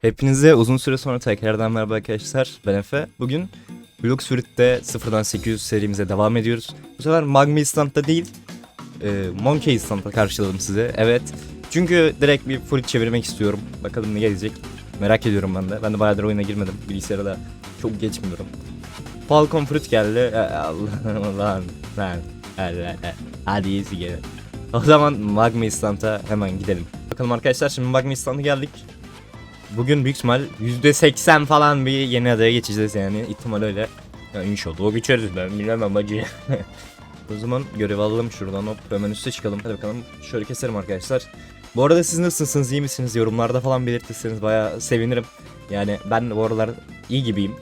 Hepinize uzun süre sonra tekrardan merhaba arkadaşlar. Ben Efe. Bugün Blox Fruit'te 0'dan 800 serimize devam ediyoruz. Bu sefer Magma Instant'ta değil, e, Monkey Instant'ta karşıladım size. Evet. Çünkü direkt bir fruit çevirmek istiyorum. Bakalım ne gelecek. Merak ediyorum ben de. Ben de bayağıdır oyuna girmedim. Bilgisayara da çok geçmiyorum. Falcon Fruit geldi. E, Allah'ım lan. Lan. Hadi iyisi gelin. O zaman Magma Instant'a hemen gidelim. Bakalım arkadaşlar şimdi Magma Instant'a geldik. Bugün büyük ihtimal %80 falan bir yeni adaya geçeceğiz yani ihtimal öyle. Ya inşallah o geçeriz ben bilemem acı. o zaman görev alalım şuradan hop hemen üste çıkalım. Hadi bakalım şöyle keserim arkadaşlar. Bu arada siz nasılsınız iyi misiniz yorumlarda falan belirtirseniz bayağı sevinirim. Yani ben bu aralar iyi gibiyim.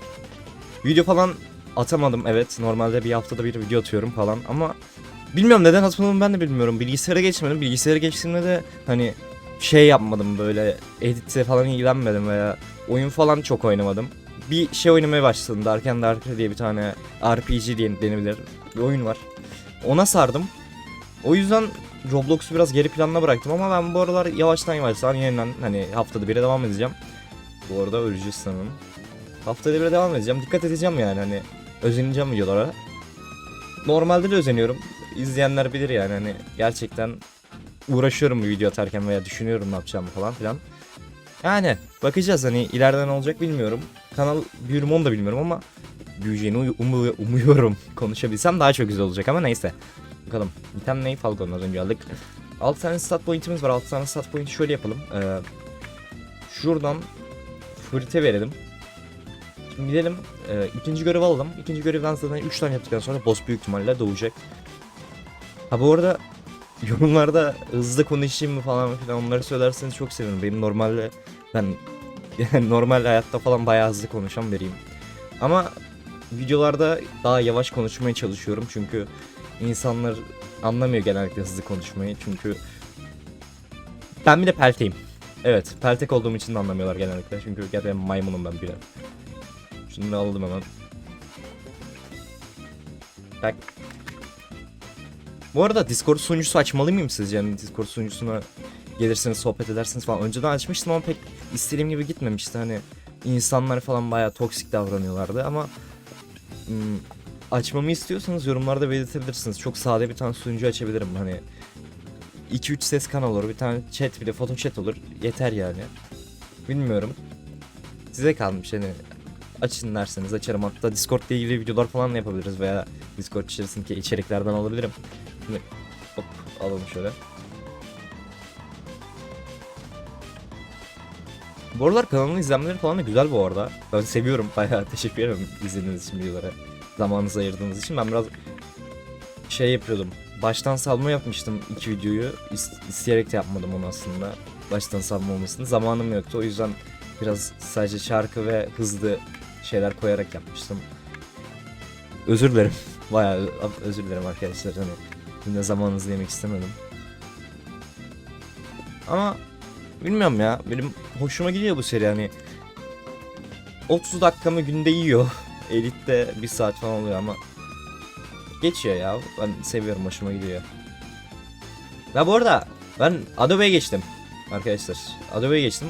Video falan atamadım evet normalde bir haftada bir video atıyorum falan ama bilmiyorum neden atmadığımı ben de bilmiyorum. Bilgisayara geçmedim bilgisayara geçtiğimde de hani şey yapmadım böyle editle falan ilgilenmedim veya oyun falan çok oynamadım. Bir şey oynamaya başladım Dark and Darker diye bir tane RPG diye denebilir bir oyun var. Ona sardım. O yüzden Roblox'u biraz geri planına bıraktım ama ben bu aralar yavaştan yavaştan yeniden hani haftada bire devam edeceğim. Bu arada öleceğiz sanırım. Haftada bire devam edeceğim. Dikkat edeceğim yani hani özeneceğim videolara. Normalde de özeniyorum. İzleyenler bilir yani hani gerçekten uğraşıyorum bir video atarken veya düşünüyorum ne yapacağımı falan filan. Yani bakacağız hani ileriden olacak bilmiyorum. Kanal büyür mü onu da bilmiyorum ama büyüyeceğini umu- umu- umuyorum. Konuşabilsem daha çok güzel olacak ama neyse. Bakalım. İtem neyi Falcon az önce aldık. 6 tane stat point'imiz var. 6 tane stat point'i şöyle yapalım. Ee, şuradan Frit'e verelim. Şimdi gidelim. Ee, ikinci görev alalım. İkinci görevden zaten 3 tane yaptıktan sonra boss büyük ihtimalle doğacak. Ha bu arada yorumlarda hızlı konuşayım mı falan filan onları söylerseniz çok sevinirim. Benim normalde ben yani normal hayatta falan bayağı hızlı konuşan biriyim. Ama videolarda daha yavaş konuşmaya çalışıyorum çünkü insanlar anlamıyor genellikle hızlı konuşmayı çünkü ben bir de pelteyim. Evet, peltek olduğum için de anlamıyorlar genellikle çünkü gerçekten maymunum ben biraz. Şunu aldım hemen. Bak. Bu arada Discord sunucusu açmalı mıyım sizce? Yani Discord sunucusuna gelirseniz sohbet edersiniz falan. Önceden açmıştım ama pek istediğim gibi gitmemişti. Hani insanlar falan bayağı toksik davranıyorlardı ama hmm, açmamı istiyorsanız yorumlarda belirtebilirsiniz. Çok sade bir tane sunucu açabilirim. Hani 2-3 ses kanal olur, bir tane chat bir de foto chat olur. Yeter yani. Bilmiyorum. Size kalmış hani açın derseniz açarım. Hatta Discord ile ilgili videolar falan da yapabiliriz veya Discord içerisindeki içeriklerden alabilirim. Hop alalım şöyle. Bu aralar kanalın izlenmeleri falan da güzel bu arada. Ben seviyorum bayağı teşekkür ederim izlediğiniz için videolara. Zamanınızı ayırdığınız için. Ben biraz şey yapıyordum. Baştan salma yapmıştım iki videoyu. İs- isteyerek de yapmadım onu aslında. Baştan salma olmasını. Zamanım yoktu. O yüzden biraz sadece şarkı ve hızlı şeyler koyarak yapmıştım. Özür dilerim. Bayağı özür dilerim arkadaşlar. Hani yine zamanınızı yemek istemedim. Ama bilmiyorum ya. Benim hoşuma gidiyor bu seri hani. 30 dakikamı günde yiyor. Elit'te bir saat falan oluyor ama geçiyor ya. Ben seviyorum hoşuma gidiyor. Ya bu arada ben Adobe'ye geçtim. Arkadaşlar Adobe'ye geçtim.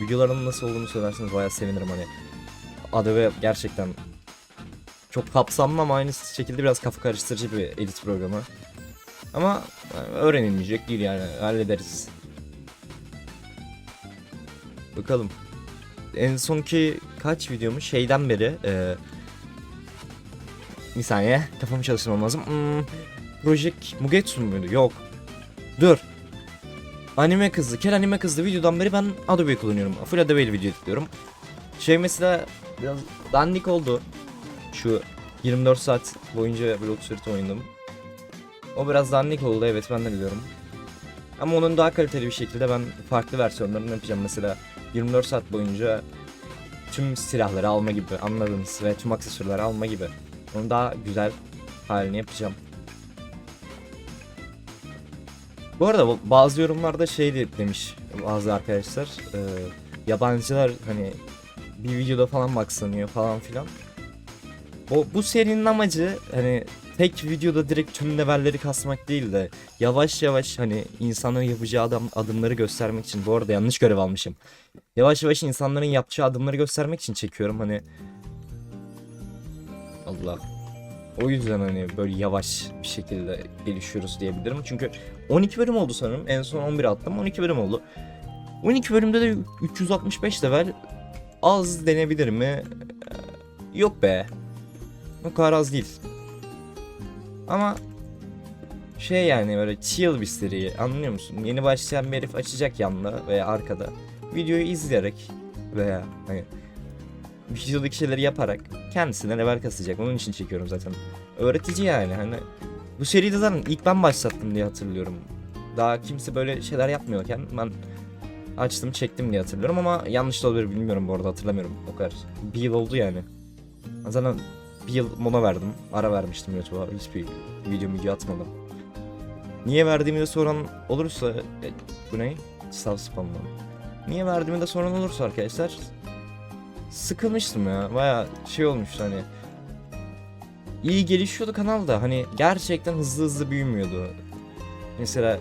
Videoların nasıl olduğunu söylerseniz bayağı sevinirim hani. Adobe gerçekten çok kapsamlı ama aynı şekilde biraz kafa karıştırıcı bir edit programı. Ama yani öğrenilmeyecek değil yani hallederiz. Bakalım. En sonki kaç videomu şeyden beri e, bir saniye kafamı çalıştırmam lazım. Hmm, Project Mugetsu muydu? Yok. Dur. Anime kızdı. Kel anime kızdı videodan beri ben Adobe'yi kullanıyorum. Full Adobe video editliyorum. Şey mesela biraz dandik oldu. Şu 24 saat boyunca Block Street oynadım. O biraz dandik oldu evet ben de biliyorum. Ama onun daha kaliteli bir şekilde ben farklı versiyonlarını yapacağım. Mesela 24 saat boyunca tüm silahları alma gibi anladınız ve tüm aksesuarları alma gibi. Onu daha güzel halini yapacağım. Bu arada bazı yorumlarda şey de demiş bazı arkadaşlar e, yabancılar hani bir videoda falan baksanıyor falan filan. Bu, bu serinin amacı hani tek videoda direkt tüm levelleri kasmak değil de yavaş yavaş hani insanların yapacağı adam, adımları göstermek için bu arada yanlış görev almışım. yavaş yavaş insanların yapacağı adımları göstermek için çekiyorum hani. Allah. O yüzden hani böyle yavaş bir şekilde gelişiyoruz diyebilirim. Çünkü 12 bölüm oldu sanırım. En son 11 attım. 12 bölüm oldu. 12 bölümde de 365 level az denebilir mi? Yok be. O kadar az değil. Ama şey yani böyle chill bir seri anlıyor musun? Yeni başlayan bir herif açacak yanında veya arkada. Videoyu izleyerek veya hani videodaki şeyleri yaparak kendisine level kasacak. Onun için çekiyorum zaten. Öğretici yani hani. Bu seride zaten ilk ben başlattım diye hatırlıyorum. Daha kimse böyle şeyler yapmıyorken ben açtım çektim diye hatırlıyorum ama yanlış da olabilir bilmiyorum bu arada hatırlamıyorum o kadar. Bir yıl oldu yani. Zaten bir yıl mola verdim. Ara vermiştim YouTube'a. Hiçbir video video atmadım. Niye verdiğimi de soran olursa... E, bu ne? Stav spamlı. Niye verdiğimi de soran olursa arkadaşlar... Sıkılmıştım ya. Baya şey olmuştu hani... İyi gelişiyordu kanal da hani gerçekten hızlı hızlı büyümüyordu. Mesela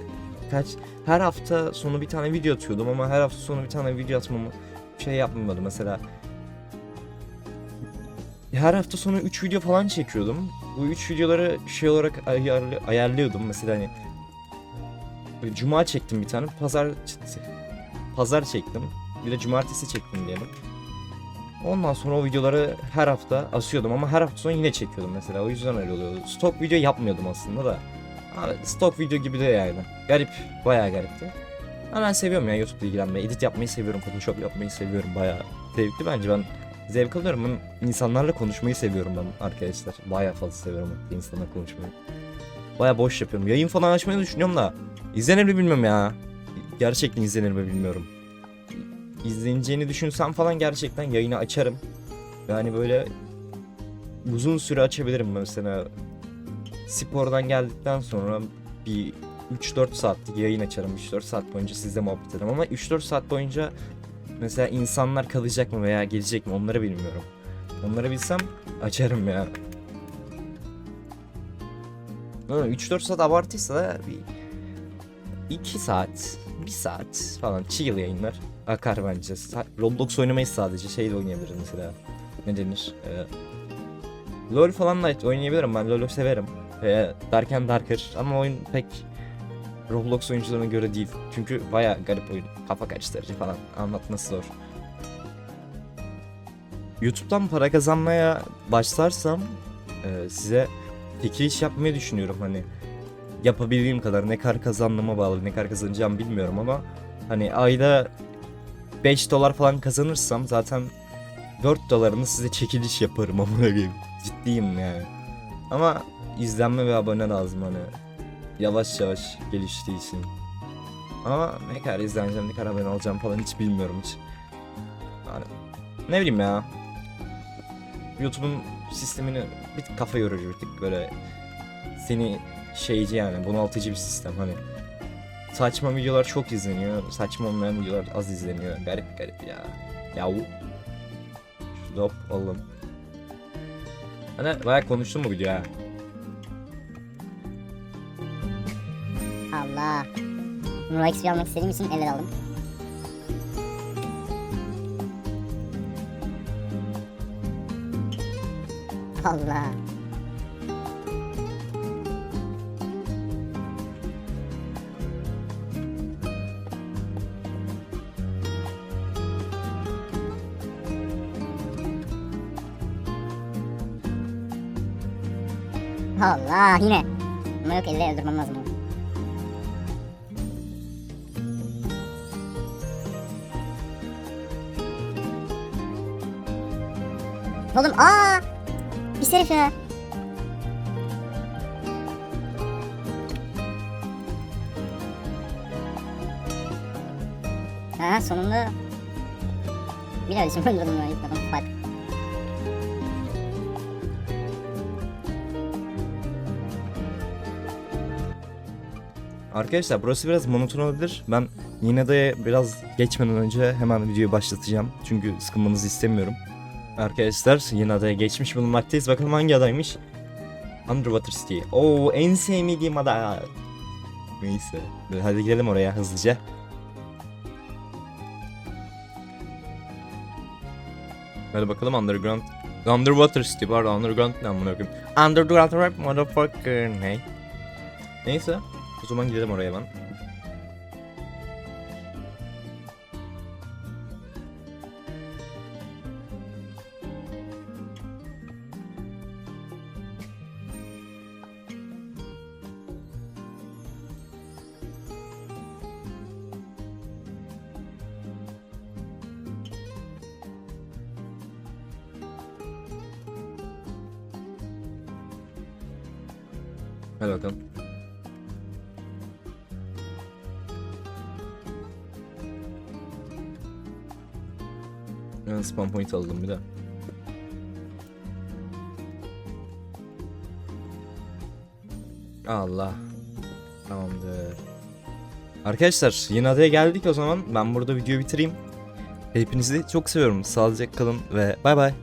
kaç her hafta sonu bir tane video atıyordum ama her hafta sonu bir tane video atmamı şey yapmıyordum mesela her hafta sonu 3 video falan çekiyordum. Bu 3 videoları şey olarak ayarlı, ayarlıyordum. Mesela hani böyle cuma çektim bir tane, pazar pazar çektim. Bir de cumartesi çektim diyelim. Ondan sonra o videoları her hafta asıyordum ama her hafta sonu yine çekiyordum mesela. O yüzden öyle oluyordu. Stok video yapmıyordum aslında da. Abi, stok video gibi de yani. Garip, bayağı garipti. Ama ben seviyorum ya YouTube'da ilgilenmeyi. Edit yapmayı seviyorum, Photoshop yapmayı seviyorum. Bayağı zevkli bence ben zevk alıyorum. Ben insanlarla konuşmayı seviyorum ben arkadaşlar. Bayağı fazla seviyorum insanlarla konuşmayı. Bayağı boş yapıyorum. Yayın falan açmayı düşünüyorum da izlenir mi bilmiyorum ya. Gerçekten izlenir mi bilmiyorum. İzleneceğini düşünsem falan gerçekten yayını açarım. Yani böyle uzun süre açabilirim mesela. Spordan geldikten sonra bir 3-4 saatlik yayın açarım. 3-4 saat boyunca sizle muhabbet ederim ama 3-4 saat boyunca Mesela insanlar kalacak mı veya gelecek mi onları bilmiyorum. Onları bilsem açarım ya. 3-4 saat abartıysa da bir 2 saat, 1 saat falan chill yayınlar akar bence. Roblox oynamayız sadece şey de oynayabiliriz mesela. Ne denir? Ee, LoL falan da oynayabilirim ben LoL'ü severim. Ee, Dark Darker ama oyun pek Roblox oyuncularına göre değil. Çünkü baya garip oyun. Kafa karıştırıcı falan. Anlatması zor. YouTube'dan para kazanmaya başlarsam e, size fikir iş yapmayı düşünüyorum hani yapabildiğim kadar ne kadar kazandığıma bağlı ne kadar kazanacağım bilmiyorum ama hani ayda 5 dolar falan kazanırsam zaten 4 dolarını size çekiliş yaparım koyayım. Ciddiyim yani. Ama izlenme ve abone lazım hani yavaş yavaş geliştiği için. Ama ne kadar izleneceğim, ne kadar abone olacağım falan hiç bilmiyorum hiç. Yani ne bileyim ya. YouTube'un sistemini bir kafa yorucu bir tık böyle seni şeyci yani bunaltıcı bir sistem hani. Saçma videolar çok izleniyor, saçma olmayan videolar az izleniyor. Garip garip ya. Yahu. Şurada hop oğlum. Hani bayağı konuştum bu video. Allah. Nura XP almak istediğim için eller aldım. Allah. Allah yine. Ama yok elle öldürmem lazım Oğlum aa! Pis herif ya. Ha sonunda bir için öldürdüm ilk adam fuck. Arkadaşlar burası biraz monoton olabilir. Ben yine de biraz geçmeden önce hemen videoyu başlatacağım. Çünkü sıkılmanızı istemiyorum. Arkadaşlar yine adaya geçmiş bulunmaktayız. Bakalım hangi adaymış? Underwater City. Oo en sevmediğim ada. Neyse. Hadi gidelim oraya hızlıca. Hadi bakalım underground. Underwater City pardon underground ne amına koyayım. Underground rap motherfucker ne? Neyse. O zaman gidelim oraya ben. Hadi bakalım. Ben spam point aldım bir de. Allah. Tamamdır. Arkadaşlar yeni adaya geldik o zaman. Ben burada videoyu bitireyim. Hepinizi çok seviyorum. Sağlıcakla kalın ve bay bay.